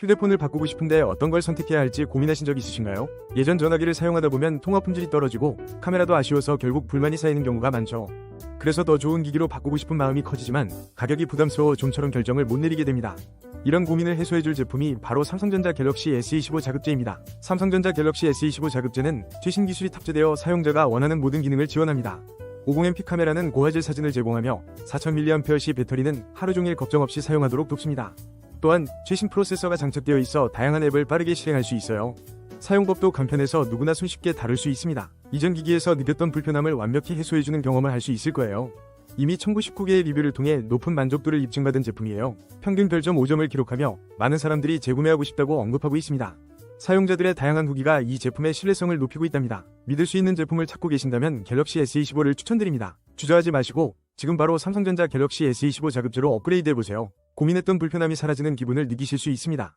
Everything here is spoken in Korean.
휴대폰을 바꾸고 싶은데 어떤 걸 선택해야 할지 고민하신 적 있으신가요? 예전 전화기를 사용하다 보면 통화 품질이 떨어지고 카메라도 아쉬워서 결국 불만이 쌓이는 경우가 많죠. 그래서 더 좋은 기기로 바꾸고 싶은 마음이 커지지만 가격이 부담스러워 좀처럼 결정을 못 내리게 됩니다. 이런 고민을 해소해줄 제품이 바로 삼성전자 갤럭시 S25 자급제입니다. 삼성전자 갤럭시 S25 자급제는 최신 기술이 탑재되어 사용자가 원하는 모든 기능을 지원합니다. 50MP 카메라는 고화질 사진을 제공하며 4000mAh 배터리는 하루 종일 걱정 없이 사용하도록 돕습니다. 또한 최신 프로세서가 장착되어 있어 다양한 앱을 빠르게 실행할 수 있어요. 사용법도 간편해서 누구나 손쉽게 다룰 수 있습니다. 이전 기기에서 느꼈던 불편함을 완벽히 해소해주는 경험을 할 수 있을 거예요. 이미 1099개의 리뷰를 통해 높은 만족도를 입증받은 제품이에요. 평균 별점 5점을 기록하며 많은 사람들이 재구매하고 싶다고 언급하고 있습니다. 사용자들의 다양한 후기가 이 제품의 신뢰성을 높이고 있답니다. 믿을 수 있는 제품을 찾고 계신다면 갤럭시 S25를 추천드립니다. 주저하지 마시고 지금 바로 삼성전자 갤럭시 S25 자급제로 업그레이드 해보세요. 고민했던 불편함이 사라지는 기분을 느끼실 수 있습니다.